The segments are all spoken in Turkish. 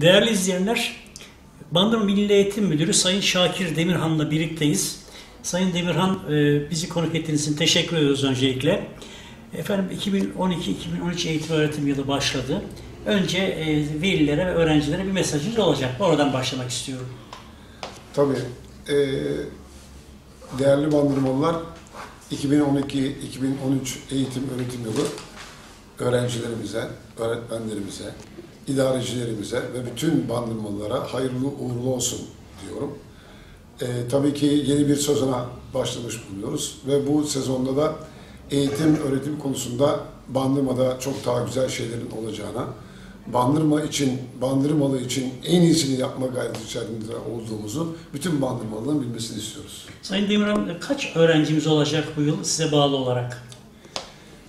Değerli izleyenler, Bandırma Milli Eğitim Müdürü Sayın Şakir Demirhan'la birlikteyiz. Sayın Demirhan e, bizi konuk ettiğiniz için teşekkür ediyoruz öncelikle. Efendim 2012-2013 eğitim öğretim yılı başladı. Önce e, velilere ve öğrencilere bir mesajınız olacak. Oradan başlamak istiyorum. Tabii. Ee, değerli bandırmalılar, 2012-2013 eğitim öğretim yılı öğrencilerimize, öğretmenlerimize, idarecilerimize ve bütün bandırmalılara hayırlı uğurlu olsun diyorum. Ee, tabii ki yeni bir sezona başlamış bulunuyoruz ve bu sezonda da eğitim öğretim konusunda Bandırma'da çok daha güzel şeylerin olacağına, Bandırma için, Bandırmalı için en iyisini yapma gayreti içerisinde olduğumuzu bütün Bandırmalıların bilmesini istiyoruz. Sayın Demirhan kaç öğrencimiz olacak bu yıl size bağlı olarak?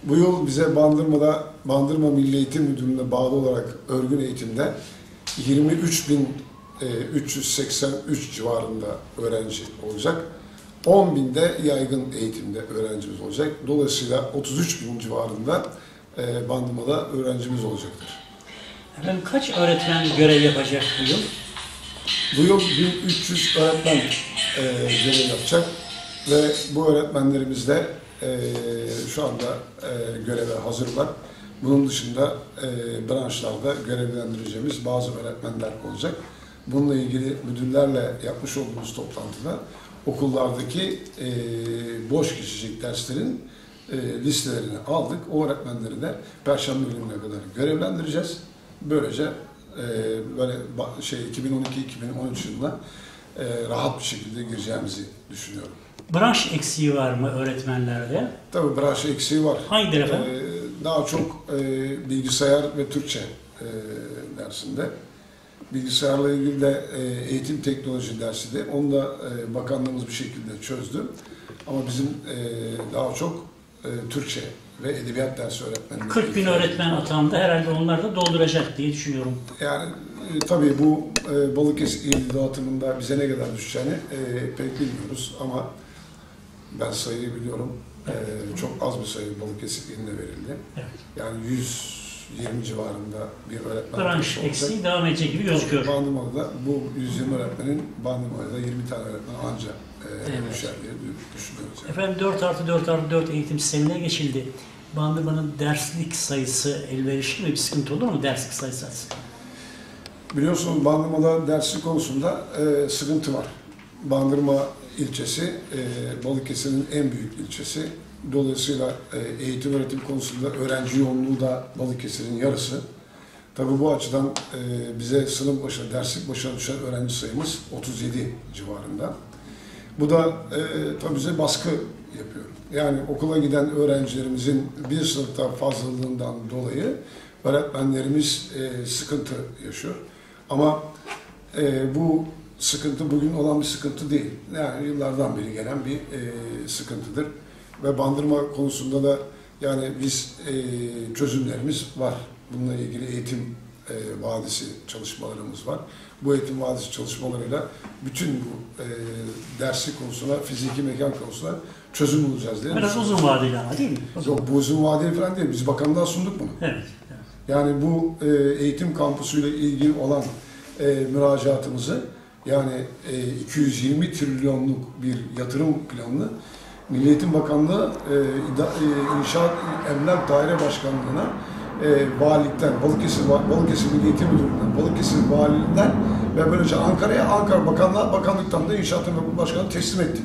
Bu yıl bize Bandırma'da, Bandırma Milli Eğitim Müdürlüğü'ne bağlı olarak örgün eğitimde 23.383 civarında öğrenci olacak. 10 binde yaygın eğitimde öğrencimiz olacak. Dolayısıyla 33 bin civarında e, Bandırma'da öğrencimiz olacaktır. Efendim kaç öğretmen görev yapacak bu yıl? Bu yıl 1300 öğretmen e, görev yapacak ve bu öğretmenlerimiz de e, şu anda e, göreve hazırlar. Bunun dışında e, branşlarda görevlendireceğimiz bazı öğretmenler olacak. Bununla ilgili müdürlerle yapmış olduğumuz toplantıda okullardaki e, boş geçecek derslerin e, listelerini aldık. O öğretmenleri de Perşembe gününe kadar görevlendireceğiz. Böylece e, böyle şey 2012-2013 yılına e, rahat bir şekilde gireceğimizi düşünüyorum. Branş eksiği var mı öğretmenlerde? Tabii branş eksiği var. Hangileri efendim? Ee, daha çok e, bilgisayar ve Türkçe e, dersinde. Bilgisayarla ilgili de e, eğitim teknoloji dersi de onu da e, bakanlığımız bir şekilde çözdü. Ama bizim e, daha çok e, Türkçe ve edebiyat dersi öğretmenleri. 40 bin öğretmen atandı. Herhalde onlar da dolduracak diye düşünüyorum. Yani e, tabii bu e, Balıkesir il dağıtımında bize ne kadar düşeceğini e, pek bilmiyoruz ama ben sayıyı biliyorum. E, çok az bir sayı Balıkesir iline verildi. Evet. Yani 120 civarında bir öğretmen Branş eksiği devam edecek gibi gözüküyor. Bandırma'da bu 120 öğretmenin Bandırma'da 20 tane öğretmen anca e, Evet. düşer diye düşünüyoruz. Yani. Efendim 4 artı 4 artı 4 eğitim sistemine geçildi. Bandırmanın derslik sayısı elverişli mi? Bir sıkıntı olur mu derslik sayısı açısından? Biliyorsunuz Bandırma'da dersi konusunda e, sıkıntı var. Bandırma ilçesi e, Balıkesir'in en büyük ilçesi. Dolayısıyla e, eğitim öğretim konusunda öğrenci yoğunluğu da Balıkesir'in yarısı. Tabii bu açıdan e, bize sınıf başına, derslik başına düşen öğrenci sayımız 37 civarında. Bu da e, tabii bize baskı yapıyor. Yani okula giden öğrencilerimizin bir sınıfta fazlalığından dolayı öğretmenlerimiz e, sıkıntı yaşıyor. Ama e, bu sıkıntı bugün olan bir sıkıntı değil. Yani yıllardan beri gelen bir e, sıkıntıdır. Ve bandırma konusunda da yani biz e, çözümlerimiz var. Bununla ilgili eğitim e, vadisi çalışmalarımız var. Bu eğitim vadisi çalışmalarıyla bütün bu e, derslik konusuna, fiziki mekan konusuna çözüm bulacağız diye. Biraz uzun vadeli ama değil mi? Uzun. Yok bu uzun vadeli falan değil. Biz bakanlığa sunduk bunu. Evet. evet. Yani bu e, eğitim kampusuyla ilgili olan e, müracaatımızı yani e, 220 trilyonluk bir yatırım planını Milli Eğitim Bakanlığı e, İda- e, İnşaat Emlak Daire Başkanlığı'na e, valilikten, Balıkesir, Balıkesir Milli Eğitim Müdürlüğü'nden, Balıkesir Valiliğinden ve böylece Ankara'ya, Ankara Bakanlığı, Bakanlıktan da İnşaat Emlak Başkanlığı teslim ettik.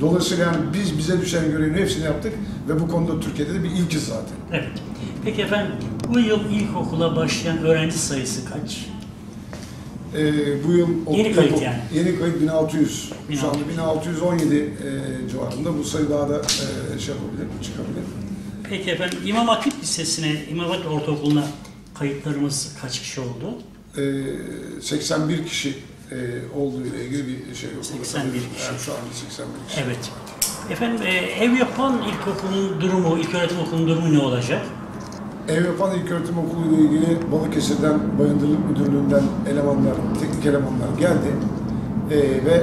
Dolayısıyla yani biz bize düşen görevin hepsini yaptık ve bu konuda Türkiye'de de bir ilkiz zaten. Evet. Peki efendim bu yıl ilkokula başlayan öğrenci sayısı kaç? Ee, bu yıl Yeni kayıt yani. Yeni kayıt 1600. Şu 1600. anda 1617 e, civarında. Bu sayı daha da e, şey yapabilir, çıkabilir. Peki efendim İmam Hatip Lisesi'ne, İmam Hatip Ortaokulu'na kayıtlarımız kaç kişi oldu? E, 81 kişi e, olduğu ile ilgili bir şey yok. 81 kişi. Yani şu anda 81 kişi. Evet. Efendim e, ev yapan ilkokulun durumu, ilköğretim okulunun durumu ne olacak? Ev yapan İlköğretim Okulu ile ilgili Balıkesir'den Bayındırlık Müdürlüğü'nden elemanlar, teknik elemanlar geldi. E, ve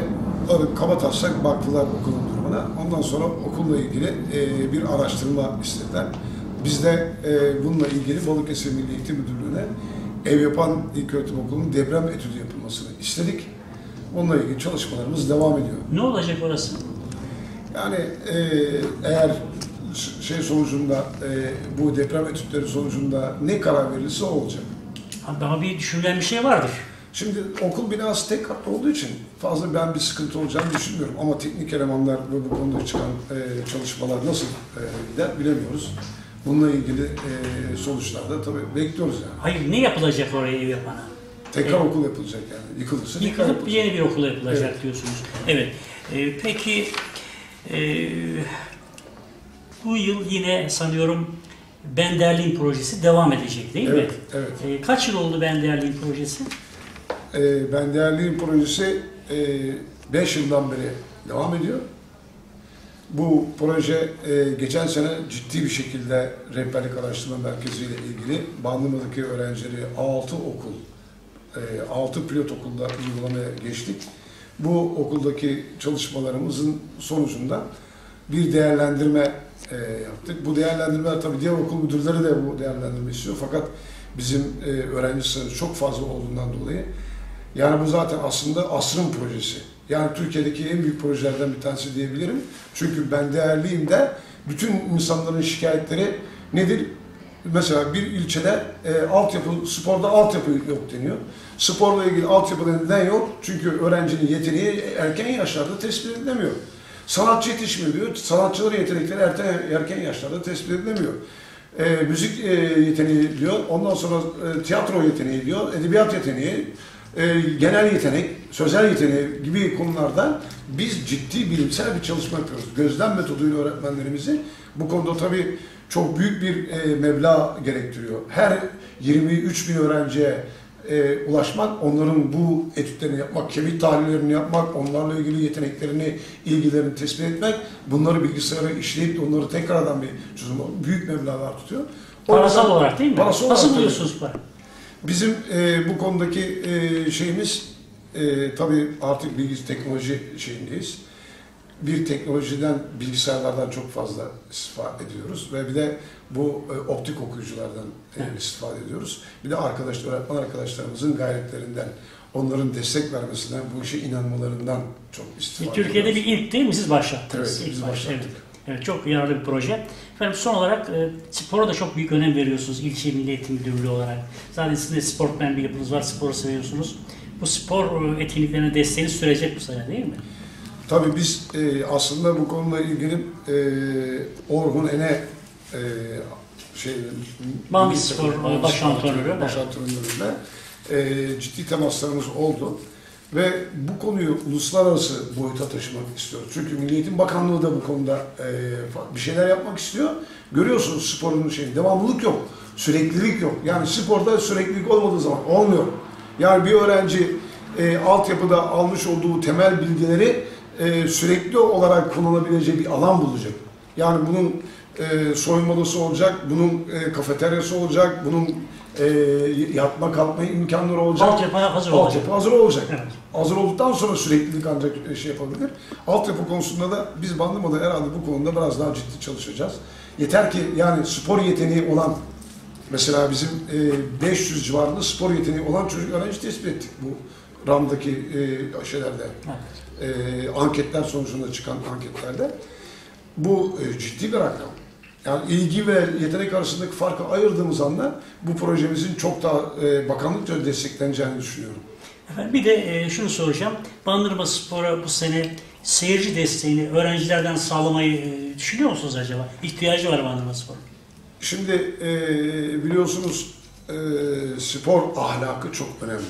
alıp kaba taslak baktılar okulun durumuna. Ondan sonra okulla ilgili e, bir araştırma istediler. Biz de e, bununla ilgili Balıkesir Milli Eğitim Müdürlüğü'ne ev yapan ilköğretim okulunun deprem etüdü yapılmasını istedik. Onunla ilgili çalışmalarımız devam ediyor. Ne olacak orası? Yani e, eğer şey sonucunda e, bu deprem etütleri sonucunda ne karar verilirse o olacak. Ha, Daha bir düşünülen bir şey vardır. Şimdi okul binası tek katlı olduğu için fazla ben bir sıkıntı olacağını düşünmüyorum. Ama teknik elemanlar ve bu konuda çıkan e, çalışmalar nasıl e, gider bilemiyoruz. Bununla ilgili e, sonuçlar da tabii bekliyoruz yani. Hayır ne yapılacak oraya ev yapana? Tekrar Evet. okul yapılacak yani. Yıkılırsa Yıkılıp yapılacak. yeni bir okul yapılacak Evet. diyorsunuz. Evet. Ee, peki e, bu yıl yine sanıyorum Benderli'nin projesi devam edecek değil Evet, mi? evet. Ee, kaç yıl oldu Benderli'nin projesi? E, ben Değerliyim projesi 5 yıldan beri devam ediyor. Bu proje e, geçen sene ciddi bir şekilde rehberlik araştırma merkezi ile ilgili Bandırma'daki öğrencileri 6 okul, 6 pilot okulda uygulamaya geçtik. Bu okuldaki çalışmalarımızın sonucunda bir değerlendirme e, yaptık. Bu değerlendirme tabii diğer okul müdürleri de bu değerlendirme istiyor. Fakat bizim e, öğrenci sayımız çok fazla olduğundan dolayı yani bu zaten aslında asrın projesi. Yani Türkiye'deki en büyük projelerden bir tanesi diyebilirim. Çünkü ben değerliyim de bütün insanların şikayetleri nedir? Mesela bir ilçede e, altyapı, sporda altyapı yok deniyor. Sporla ilgili altyapı neden yok? Çünkü öğrencinin yeteneği erken yaşlarda tespit edilemiyor. Sanatçı yetişmiyor diyor. Sanatçıların yetenekleri erken, erken yaşlarda tespit edilemiyor. E, müzik e, yeteneği diyor. Ondan sonra e, tiyatro yeteneği diyor. Edebiyat yeteneği, e, genel yetenek, sözel yeteneği gibi konularda biz ciddi bilimsel bir çalışma yapıyoruz. Gözlem metoduyla öğretmenlerimizi bu konuda tabii çok büyük bir e, meblağ gerektiriyor. Her 23 bin öğrenciye e, ulaşmak, onların bu etütlerini yapmak, kemik tahlillerini yapmak, onlarla ilgili yeteneklerini, ilgilerini tespit etmek, bunları bilgisayara işleyip de onları tekrardan bir çözüm büyük meblağlar tutuyor. Parasal olarak değil mi? Parasal Nasıl olarak buluyorsunuz para? Bizim e, bu konudaki e, şeyimiz e, tabii artık bilgi teknoloji şeyindeyiz. Bir teknolojiden, bilgisayarlardan çok fazla istifade ediyoruz ve bir de bu e, optik okuyuculardan e, Evet. istifade ediyoruz. Bir de arkadaş, öğretmen arkadaşlarımızın gayretlerinden, onların destek vermesinden, bu işe inanmalarından çok istifade Türkiye'de ediyoruz. bir ilk değil mi? Siz başlattınız. Evet, İlk biz baş- başlattık. Evet. Evet, çok yararlı bir proje. Efendim son olarak e, spora da çok büyük önem veriyorsunuz ilçe Milli Eğitim Müdürlüğü olarak. Zaten sizin de sportmen bir yapınız var, sporu seviyorsunuz. Bu spor e, etkinliklerine desteğiniz sürecek bu sene değil mi? Tabii biz e, aslında bu konuyla ilgili e, Orhun Ene e, şey Milli Spor, Bandı baş antrenörü, baş antrenörüyle e, ciddi temaslarımız oldu. Ve bu konuyu uluslararası boyuta taşımak istiyoruz. Çünkü Milli Eğitim Bakanlığı da bu konuda e, bir şeyler yapmak istiyor. Görüyorsunuz sporun şeyi, devamlılık yok, süreklilik yok. Yani sporda süreklilik olmadığı zaman olmuyor. Yani bir öğrenci e, altyapıda almış olduğu temel bilgileri e, sürekli olarak kullanabileceği bir alan bulacak. Yani bunun e, soyunma odası olacak, bunun e, kafeteryası olacak, bunun e, yatma kalkma imkanları olacak. Altyapı hazır olacak. Altyapı hazır olacak. Evet. Hazır olduktan sonra süreklilik ancak şey yapabilir. Altyapı konusunda da biz Bandırma'da herhalde bu konuda biraz daha ciddi çalışacağız. Yeter ki yani spor yeteneği olan mesela bizim e, 500 civarında spor yeteneği olan çocuk öğrenci tespit ettik bu RAM'daki e, şeylerde Evet. e, anketler sonucunda çıkan anketlerde. Bu e, ciddi bir rakam. Yani ilgi ve yetenek arasındaki farkı ayırdığımız anda bu projemizin çok daha e, bakanlıkça destekleneceğini düşünüyorum. Efendim bir de e, şunu soracağım. Bandırma Spor'a bu sene seyirci desteğini öğrencilerden sağlamayı e, düşünüyor musunuz acaba? İhtiyacı var Bandırma Spor'un. Şimdi e, biliyorsunuz e, spor ahlakı çok önemli.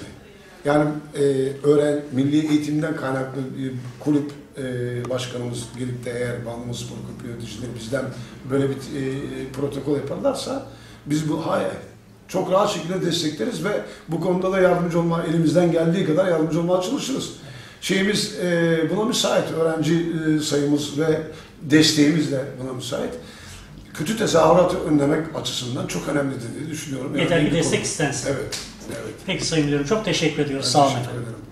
Yani e, öğren milli eğitimden kaynaklı bir kulüp e, başkanımız gelip de eğer Bandırma Spor Kulübü yöneticileri bizden böyle bir e, protokol yaparlarsa biz bu hayır çok rahat şekilde destekleriz ve bu konuda da yardımcı olma elimizden geldiği kadar yardımcı olmaya çalışırız. Şeyimiz e, buna müsait öğrenci e, sayımız ve desteğimiz de buna müsait kötü tezahüratı önlemek açısından çok önemlidir diye düşünüyorum. Yeter ki destek istensin. Evet, evet. Peki Sayın Müdürüm çok teşekkür ediyoruz. Ben Sağ olun teşekkür ederim.